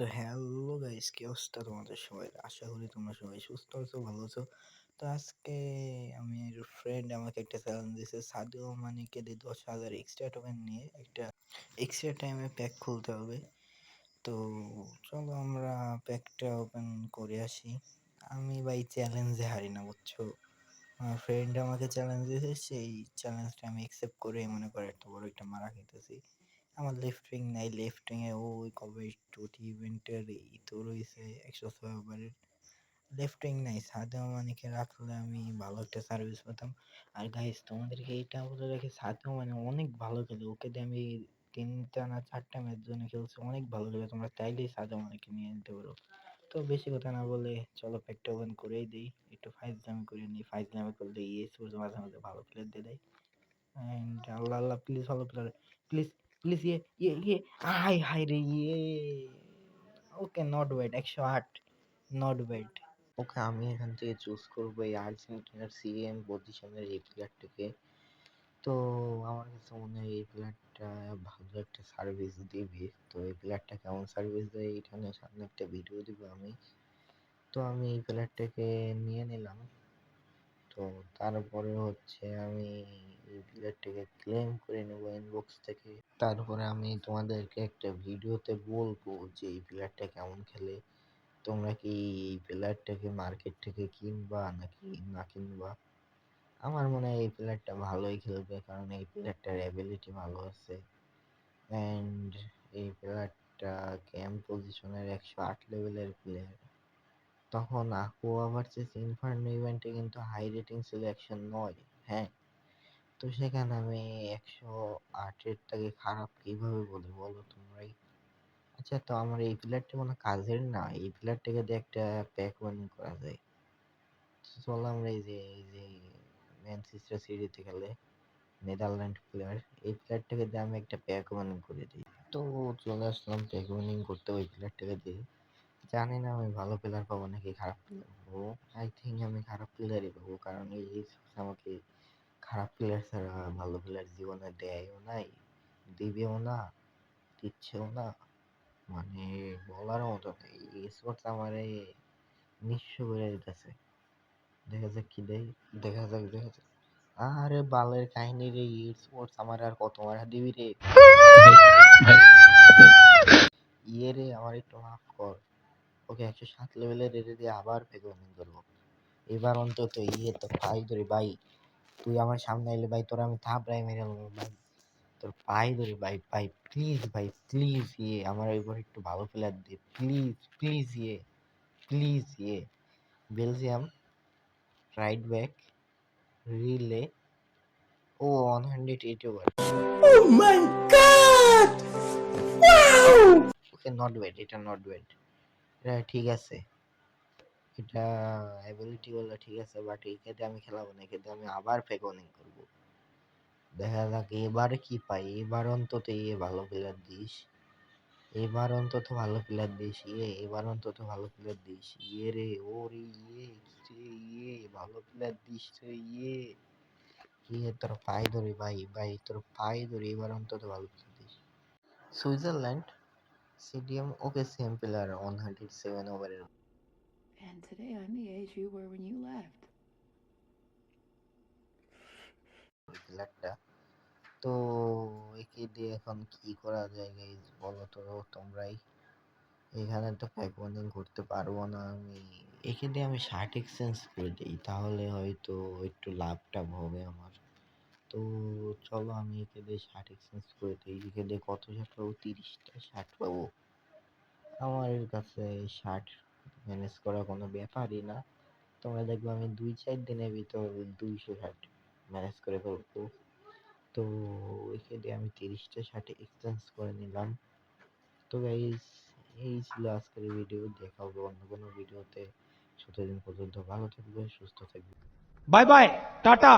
তো hello guys, কি অবস্থা তোমাদের সবাই? আশা করি তোমরা সবাই সুস্থ আছো, ভালো আছো। তো আজকে আমি ফ্রেন্ড আমাকে একটা চ্যালেঞ্জ দিয়েছে সাদিও মানিকে দিয়ে দশ হাজার এক্সট্রা টোকেন নিয়ে একটা এক্সট্রা টাইমে প্যাক খুলতে হবে। তো চলো আমরা প্যাকটা ওপেন করে আসি। আমি ভাই চ্যালেঞ্জে হারি না, বুঝছ? আমার ফ্রেন্ড আমাকে চ্যালেঞ্জ দিয়েছে, সেই চ্যালেঞ্জটা আমি অ্যাকসেপ্ট করে মনে করে একটা বড় একটা মারা খেতেছি। আমার লেফট উইং নাই লেফট উইং এ ওই কবে টুটি ইভেন্টের ই তো রয়েছে, একশো ছয় ওভারের লেফট উইং নাই সাদেও মানিকে রাখলে আমি ভালো একটা সার্ভিস পেতাম। আর গাইস তোমাদেরকে এইটা বলে রেখে সাদেও মানে অনেক ভালো খেলে। ওকে দিয়ে আমি তিনটা না চারটা ম্যাচ জন্য খেলছি, অনেক ভালো খেলে। তোমরা চাইলেই সাদেও মানিকে নিয়ে নিতে পারো। তো বেশি কথা না বলে, চলো প্যাকটা ওপেন করেই দিই। একটু ফাইজলামি করে নিই। ফাইজলামি করলে ইয়ে মাঝে মাঝে ভালো প্লেয়ার দিয়ে দেয়। অ্যান্ড আল্লাহ আল্লাহ প্লিজ ভালো প্লেয়ার প্লিজ প্লিজ ইয়ে ইয়ে ইয়ে হাই হাই রে ইয়ে ওকে নট ব্যাড একশো আট নট ব্যাড ওকে আমি এখান থেকে চুজ করব এই আর্জেন্টিনার সিএম পজিশনের এই প্লেয়ারটাকে তো আমার কাছে মনে হয় এই প্লেয়ারটা ভালো একটা সার্ভিস দিবে তো এই প্লেয়ারটা কেমন সার্ভিস দেয় এটা নিয়ে সামনে একটা ভিডিও দিব আমি তো আমি এই প্লেয়ারটাকে নিয়ে নিলাম তো তারপরে হচ্ছে আমি এই প্লেয়ারটাকে ক্লেম করে নেব ইনবক্স থেকে। তারপরে আমি তোমাদেরকে একটা ভিডিওতে বলব যে এই প্লেয়ারটা কেমন খেলে? তোমরা কি এই প্লেয়ারটাকে মার্কেট থেকে কিনবা নাকি না কিনবা? আমার মনে হয় এই প্লেয়ারটা ভালোই খেলবে কারণ এই প্লেয়ারটার অ্যাবিলিটি ভালো আছে। অ্যান্ড এই প্লেয়ারটা ক্যাম্প পজিশনের একশো আট লেভেলের প্লেয়ার তখন aqua ভার্সেস ইনফার্নো ইভেন্টে কিন্তু হাই রেটিং একশো নয় হ্যাঁ? তো সেখানে আমি একশো আটের থেকে খারাপ কীভাবে বলি বলো তোমরাই আচ্ছা তো আমার এই প্লেয়ারটা কোনো কাজের না, এই প্লেয়ারটাকে দিয়ে একটা প্যাক ওয়ার্নিং করা যায়। চলো আমরা এই যে এই যে ম্যানচেস্টার সিটিতে খেলে নেদারল্যান্ড প্লেয়ার এই প্লেয়ারটাকে দিয়ে আমি একটা প্যাক ওয়ার্নিং করে দিই। তো চলে আসলাম প্যাক ওয়ার্নিং করতে, ওই প্লেয়ারটাকে দিয়ে। জানি না আমি ভালো প্লেয়ার পাবো নাকি খারাপ প্লেয়ার পাবো। আই থিঙ্ক আমি খারাপ প্লেয়ারই পাবো কারণ এই আমাকে খারাপ প্লেয়ার ছাড়া ভালো প্লেয়ার জীবনে দেয়ও নাই দিবেও না দিচ্ছেও না মানে বলার মতো নেই। স্পোর্টস আমারে নিঃস্ব করে দিতেছে। দেখা যাক কি দেয় দেখা যাক দেখা যাক। আরে বালের কাহিনী রে ই স্পোর্টস আমার আর কত মারা দিবি রে? ইয়ে রে আমার একটু মাফ কর। ওকে একশো সাত লেভেলের রেটে দিয়ে আবার পেগোনিং করব। এবার অন্তত ইয়ে তো ভাই ধরে ভাই। তুই আমার সামনে এলে ভাই তোর আমি থাপড়াই মেরে ভাই। তোর পাই ধরে ভাই ভাই প্লিজ ভাই প্লিজ ইয়ে। আমার এবার একটু ভালো প্লেয়ার দে প্লিজ প্লিজ ইয়ে। প্লিজ ইয়ে। বেলজিয়াম রাইট ব্যাক রিলে ও one hundred eight over okay not bad এটা নট ব্যাড এটা ঠিক আছে। এটা অ্যাবিলিটি গুলো ঠিক আছে বাট এই ক্ষেত্রে আমি খেলাবো না এক্ষেত্রে আমি আবার ফেকনিং করব। দেখা যাক, এবার কি পাই? এবার অন্তত ইয়ে ভালো প্লেয়ার দিস। এবার অন্তত ভালো প্লেয়ার দিস ইয়ে এবার অন্তত ভালো প্লেয়ার দিস। ইয়ে রে ও রে ইয়ে ইয়ে ভালো প্লেয়ার দিস রে ইয়ে। ইয়ে তোর পায়ে ধরে, ভাই ভাই, তোর পায়ে ধরে এবার অন্তত ভালো player this. Switzerland same player one hundred seven ওভারের And today I'm the age you were when you left. প্লেয়ারটা তো একে দিয়ে এখন কি করা যায় গাইজ বলো তো তোমরাই। এখানে তো প্যাক বন্ডিং করতে পারব না আমি। একে দিয়ে আমি শার্ট এক্সচেঞ্জ করে দিই তাহলে হয়তো একটু লাভ টাভ হবে আমার। তো চলো আমি একে দিয়ে শার্ট এক্সচেঞ্জ করে দিই। একে দিয়ে কত শার্ট পাবো? তিরিশটা শার্ট পাবো। আমার কাছে শার্ট ম্যানেজ করা কোনো ব্যাপারই না। তোমরা দেখবে আমি দুই চার দিনের ভিতর দুইশো শার্ট ম্যানেজ করে ফেলব। তো একে দিয়ে আমি তিরিশটা ষাট এক্সচেঞ্জ করে নিলাম। তো গাইজ এই ছিল আজকের ভিডিও দেখা হবে অন্য কোনো ভিডিওতে ততদিন পর্যন্ত ভালো থাকবে, সুস্থ থাকবে। Bye bye tata.